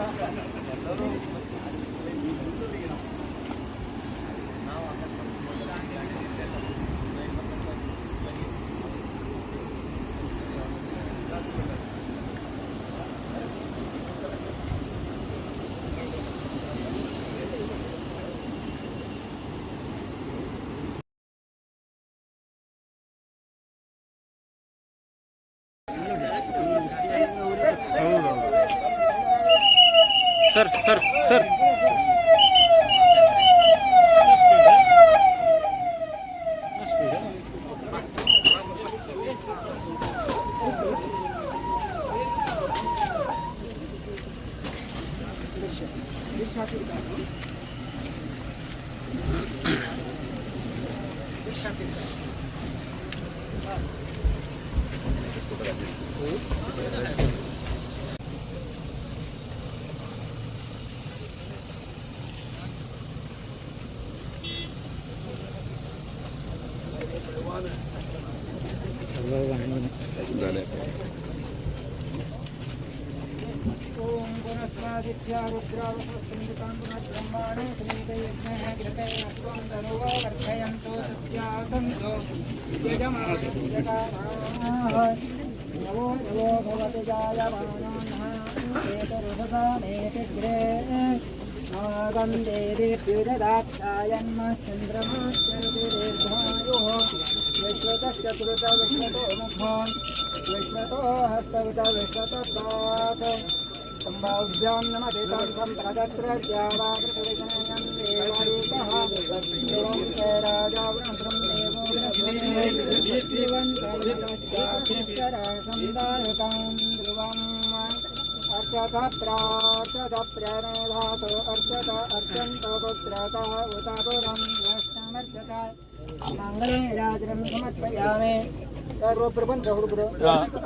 Gracias. Sir sir sir Thank you. विद्या रुद्रावसृन्दकाङ्गुरब्रह्माणि श्रीदयज्ञः कृतयत्वं धरुवा वर्धयन्तो सत्या सन्तो नवो नवो भवति जायमानान्नाेतरुषदामेतिग्रे विश्वतो मुखो विश्वतो हस्तवित सम्भाव्यां नमते तं सम्प्रदत्रज्यावाकृतविजनयं देवैकः ध्रुवं च राजा वृन्ध्रं देवो वृन्ध्रं ध्रुवम् अर्चत प्रार्चत प्रणेधात अर्चत अर्चन्त पुत्रत उत पुरं नष्टमर्चत ಮಂಗಲೇ ರಾಜರನ್ನು ಸಮರ್ಪಯಾಮೆ ಯಾರು ಒಬ್ಬರು ಬಂದ್ರೆ ಹುಡುಗರು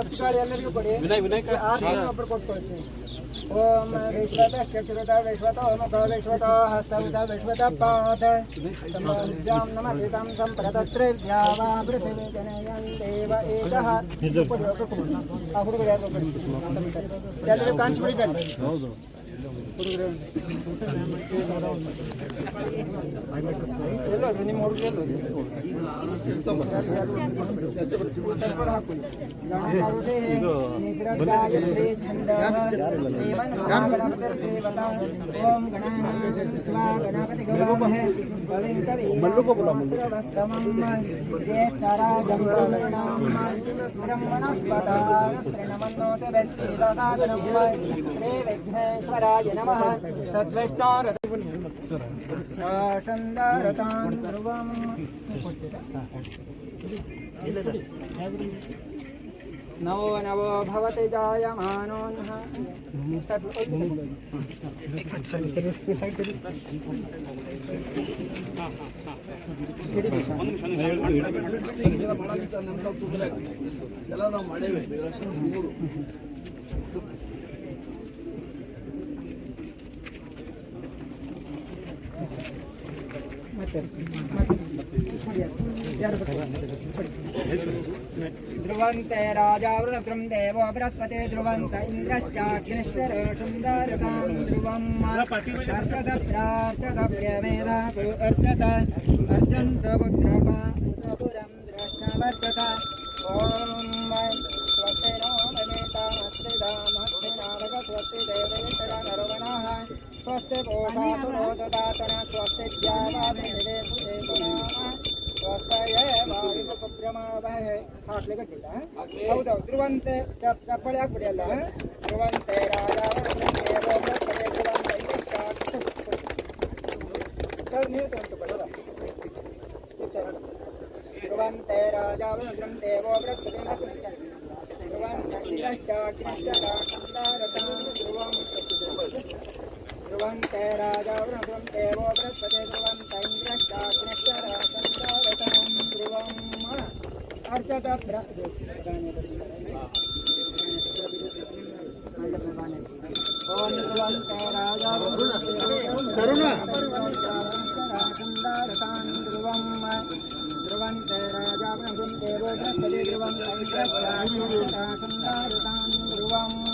ಅಕ್ಷಾಳಿ ಎಲ್ಲರಿಗೂ ಕೊಡಿ ವಿನಯ್ ವಿನಾಯಕ ಆರು ಒಬ್ಬರು ಕೊಟ್ಟು ओम विश्वत चतुर्थ विश्वतो मतो विश्वतो हस्तविध विश्वत पाद समाज्यां नमसितं सम्प्रदत्रिभ्या वा पृथिवी मल्लू को बोला मल्लू ब्रह्मणस्पदा प्रणमन्नोत व्यक्ति लगा ब्रह्म रे विघ्नेश्वर ಬ್ರಹ್ಮಣಸ್ಪತಾಯ ನಮಃ ತದ್ವಿಷ್ಣಾರ ಶಾಸಂದಾರತಾಂ ಧ್ರುವಂ ನವೋ ನವೋ ಭವತಿ ಜಾಯಮಾನೋನ್ಹ ಮತ್ತೆ ಯಾರು ಧ್ರುವಂತೆ ध्रुवंत राजावृणकृं देव बृहस्पति ध्रुवंत इन्द्रश्चाखिलश्च रोषं दारकां ध्रुवं अर्चदप्रार्चदप्रेमेधा अर्चत अर्चन्त पुत्रका पुरं द्रष्टवर्चत ಹೌದೌದು ಧ್ರುವಂತೆ ಚಪ್ ಚಪ್ಪಳಿ ಹಾಕ್ಬಿಡಿ ಅಲ್ಲ ಧ್ರುವಂತೆ ರಾಜಾವೃಂದೇ ಗೋಬ್ರಹ್ಮಣೇ ಧ್ರುವಂತೆ ಇದಕ್ಕಾಗ್ತು. ಸರ್ ನೀವು ತಂತು ಬರೋದ ध्रुवं ते राजा वृणुं देवो बृहस्पते ध्रुवं तं द्रष्टा पुनश्चरासन्दवतां ध्रुवम्। अर्चत ओम ध्रुवं ते राजा वृणुं ध्रुवं ध्रुवं ते राजा वृणुं देवो बृहस्पते ध्रुवं तं द्रष्टा पुनश्चरासन्दवतां ध्रुवम्।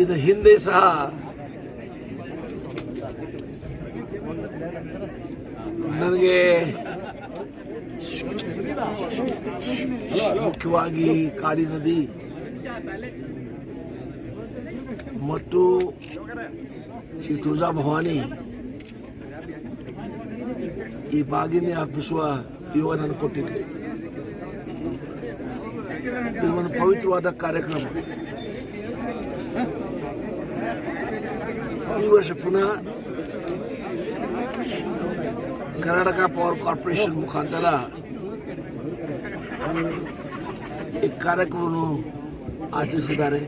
ಇದು ಹಿಂದೆ ಸಹ ನನಗೆ ಮುಖ್ಯವಾಗಿ ಕಾಳಿ ನದಿ ಮತ್ತು ಶ್ರೀ ತುಳಜಾ ಭವಾನಿ ಈ ಬಾಗಿನ ಅರ್ಪಿಸುವ ಯೋಗ ಕೊಟ್ಟಿದ್ದೆ. ಕೊಟ್ಟಿದೆ ಇದು ಒಂದು ಪವಿತ್ರವಾದ ಕಾರ್ಯಕ್ರಮ. ಈ ವರ್ಷ ಪುನಃ ಕರ್ನಾಟಕ ಪವರ್ ಕಾರ್ಪೊರೇಷನ್ ಮುಖಾಂತರ ಈ ಕಾರ್ಯಕ್ರಮವನ್ನು ಆಚರಿಸಿದ್ದಾರೆ.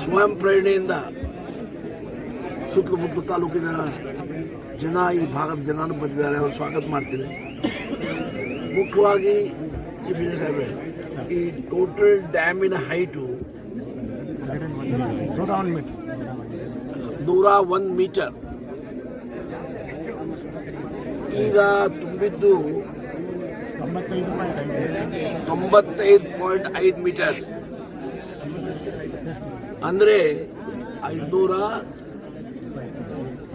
ಸ್ವಯಂ ಪ್ರೇರಣೆಯಿಂದ ಸುತ್ತಮುತ್ತಲು ತಾಲೂಕಿನ ಜನ, ಈ ಭಾಗದ ಜನರು ಬಂದಿದ್ದಾರೆ, ಅವರು ಸ್ವಾಗತ ಮಾಡ್ತೀನಿ. ಮುಖ್ಯವಾಗಿ ಚೀಫ್ ಇಂಜಿನಿಯರ್ ಸಾಹೇಬ್ರೆ, ಈ ಟೋಟಲ್ ಡ್ಯಾಮಿನ ಹೈಟು ನೂರ ಒಂದು ಮೀಟರ್ ಈಗ ತುಂಬಿದ್ದು ತೊಂಬತ್ತೈದು ಪಾಯಿಂಟ್ ಐದು ಮೀಟರ್ ಅಂದರೆ ಐದುನೂರ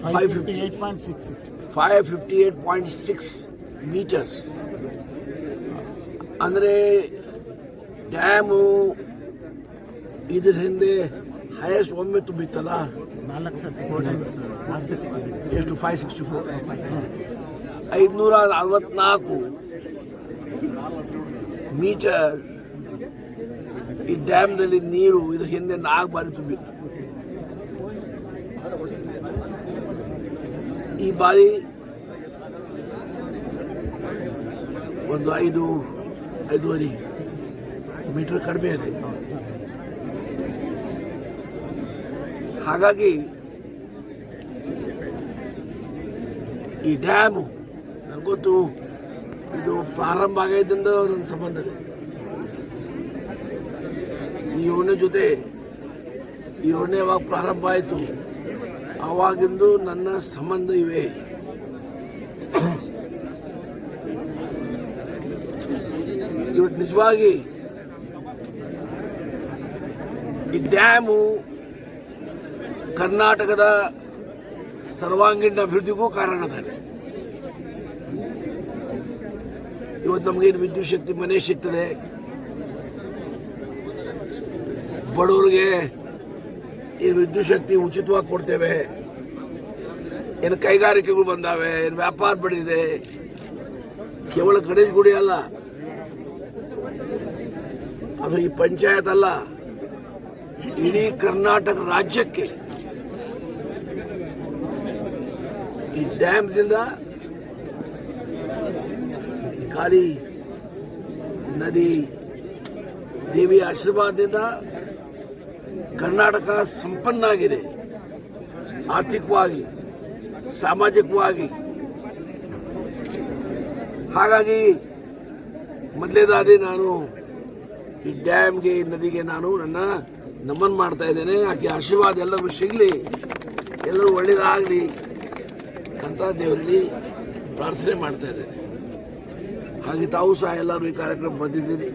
five fifty five fifty eight point six meters ಅಂದರೆ ಡ್ಯಾಮು ಇದ್ರ ಹಿಂದೆ ಹೈಯೆಸ್ಟ್ ಒಮ್ಮೆ ತುಂಬಿತ್ತಲ್ಲ? ಎಷ್ಟು? ಫೈವ್ ಸಿಕ್ಸ್ಟಿ ಫೋರ್ ಐದುನೂರ ಅರವತ್ನಾಲ್ಕು ಮೀಟರ್ ಈ ಡ್ಯಾಮ್ದಲ್ಲಿ ನೀರು ಇದ್ರ ಹಿಂದೆ ನಾಲ್ಕು ಬಾರಿ ತುಂಬಿತ್ತು. ಈ ಬಾರಿ ಒಂದು ಐದು, ಐದೂವರೆ ಮೀಟರ್ ಕಡಿಮೆ ಇದೆ. ಹಾಗಾಗಿ ಈ ಡ್ಯಾಮು ನನಗೊತ್ತು ಇದು ಪ್ರಾರಂಭ ಆಗೈದಿಂದ ನನ್ನ ಸಂಬಂಧ ಇದೆ ಈ ಯೋಜನೆ ಜೊತೆ, ಈ ಯೋಜನೆ ಯಾವಾಗ ಪ್ರಾರಂಭ ಆಯಿತು ಆವಾಗಿಂದು ನನ್ನ ಸಂಬಂಧ ಇವೆ. ಇವತ್ತು ನಿಜವಾಗಿ ಈ ಡ್ಯಾಮು ಕರ್ನಾಟಕದ ಸರ್ವಾಂಗೀಣ ಅಭಿವೃದ್ಧಿಗೂ ಕಾರಣದಾನೆ ಇವತ್ತು ನಮಗೇನು ವಿದ್ಯುತ್ ಶಕ್ತಿ ಮನೆ ಸಿಗ್ತದೆ? ಬಡವರಿಗೆ ಏನು ವಿದ್ಯುತ್ ಶಕ್ತಿ ಉಚಿತವಾಗಿ ಕೊಡ್ತೇವೆ. ಏನು ಕೈಗಾರಿಕೆಗಳು ಬಂದಾವೆ ಏನು ವ್ಯಾಪಾರ ಬೆಳೆದಿದೆ. ಕೇವಲ ಗಣೇಶ್ ಗುಡಿ ಅಲ್ಲ. ಅದು ಈ ಪಂಚಾಯತ್ ಅಲ್ಲ. ಇಡೀ ಕರ್ನಾಟಕ ರಾಜ್ಯಕ್ಕೆ ಈ ಡ್ಯಾಮ್ದಿಂದ ಖಾಲಿ ನದಿ, ದೇವಿಯ ಆಶೀರ್ವಾದದಿಂದ ಕರ್ನಾಟಕ ಸಂಪನ್ನ ಆಗಿದೆ ಆರ್ಥಿಕವಾಗಿ, ಸಾಮಾಜಿಕವಾಗಿ. ಹಾಗಾಗಿ ಮೊದಲೇದಾದಿ ನಾನು ಈ ಡ್ಯಾಮ್ಗೆ, ನದಿಗೆ ನಾನು ನನ್ನ ನಮನ್ ಮಾಡ್ತಾ ಇದ್ದೇನೆ. ಆಕೆ ಆಶೀರ್ವಾದ ಎಲ್ಲರೂ ಸಿಗಲಿ. ಎಲ್ಲರೂ ಒಳ್ಳೇದಾಗಲಿ ಅಂತ ದೇವರಲ್ಲಿ ಪ್ರಾರ್ಥನೆ ಮಾಡ್ತಾ ಇದ್ದೇನೆ. ಹಾಗೆ ತಾವು ಸಹ ಎಲ್ಲರೂ ಈ ಕಾರ್ಯಕ್ರಮ ಬಂದಿದ್ದೀರಿ.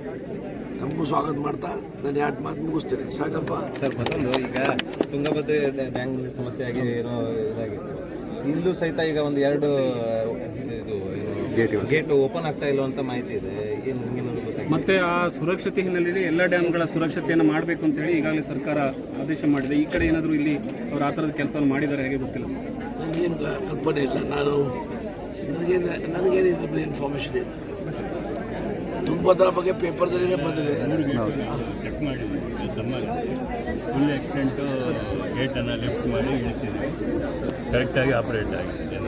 ನಮಗೂ ಸ್ವಾಗತ ಮಾಡ್ತಾ ನಾನು ಎರಡು ಮಾತು ಮುಗಿಸ್ತೇನೆ. ಸಾಕಪ್ಪ. ಸರ್ ಮತ್ತೊಂದು ಈಗ ತುಂಗಭದ್ರೆ ಡ್ಯಾಂಗ್ ಸಮಸ್ಯೆ ಆಗಿ ಏನೋ ಇದಾಗಿತ್ತು. ಇಲ್ಲೂ ಸಹಿತ ಈಗ ಒಂದು ಎರಡು ಇದು ಗೇಟ್ ಗೇಟ್ ಓಪನ್ ಆಗ್ತಾ ಇಲ್ಲ ಅಂತ ಮಾಹಿತಿ ಇದೆ. ಮತ್ತೆ ಆ ಸುರಕ್ಷತೆ ಹಿನ್ನೆಲೆಯಲ್ಲಿ ಎಲ್ಲ ಡ್ಯಾಮ್ಗಳ ಸುರಕ್ಷತೆಯನ್ನು ಮಾಡಬೇಕು ಅಂತ ಹೇಳಿ ಈಗಾಗಲೇ ಸರ್ಕಾರ ಆದೇಶ ಮಾಡಿದೆ. ಈ ಕಡೆ ಏನಾದರೂ ಇಲ್ಲಿ ಅವರು ಆ ಥರದ ಕೆಲಸವನ್ನು ಮಾಡಿದ್ದಾರೆ ಹೇಗೆ ಗೊತ್ತಿಲ್ಲ ಸರ್? ನನಗೇನು ಕಲ್ಪನೆ ಇಲ್ಲ. ನಾನು ನನಗೇನು ನನಗೇನು ಇನ್ಫಾರ್ಮೇಷನ್ ಇಲ್ಲ. ತುಂಗಭದ್ರಾ ಬಗ್ಗೆ ಪೇಪರ್ದಲ್ಲೇ ಬಂದಿದೆ. ಚೆಕ್ ಮಾಡಿದ್ವಿ. ಸಮ್ಮರ್ ಫುಲ್ ಎಕ್ಸ್ಟೆಂಟು ಗೇಟನ್ನು ಲಿಫ್ಟ್ ಮಾಡಿ ಇಳಿಸಿದ್ವಿ. ಕರೆಕ್ಟಾಗಿ ಆಪ್ರೇಟ್ ಆಗಿದೆ.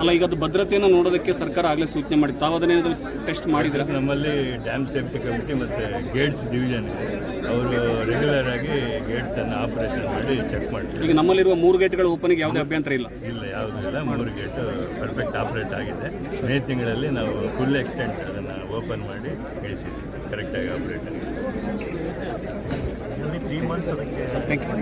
ಅಲ್ಲ ಈಗ ಅದು ಭದ್ರತೆಯನ್ನು ನೋಡೋದಕ್ಕೆ ಸರ್ಕಾರ ಆಗಲೇ ಸೂಚನೆ ಮಾಡಿ ತಾವು ಅದನ್ನೇನಾದರೂ ಟೆಸ್ಟ್ ಮಾಡಿದ್ರೆ? ನಮ್ಮಲ್ಲಿ ಡ್ಯಾಮ್ ಸೇಫ್ಟಿ ಕಮಿಟಿ ಮತ್ತು ಗೇಟ್ಸ್ ಡಿವಿಷನ್ ಇದೆ. ಅವರು ರೆಗ್ಯುಲರ್ ಆಗಿ ಗೇಟ್ಸನ್ನು ಆಪರೇಷನ್ ಮಾಡಿ ಚೆಕ್ ಮಾಡ್ತಾರೆ. ಈಗ ನಮ್ಮಲ್ಲಿರುವ ಮೂರು ಗೇಟ್ಗಳ ಓಪನಿಗೆ ಯಾವುದೇ ಅಭ್ಯಂತರ ಇಲ್ಲ. ಇಲ್ಲ ಯಾವುದೂ ಇಲ್ಲ. ಮೂರು ಗೇಟ್ ಪರ್ಫೆಕ್ಟ್ ಆಪ್ರೇಟ್ ಆಗಿದೆ. ಮೇ ತಿಂಗಳಲ್ಲಿ ನಾವು ಫುಲ್ ಎಕ್ಸ್ಟೆಂಟ್ ಅದನ್ನು ಓಪನ್ ಮಾಡಿ ಇಳಿಸಿದ್ವಿ ಕರೆಕ್ಟಾಗಿ ಆಪ್ರೇಟ್ ಆಗಿದೆ. Thank you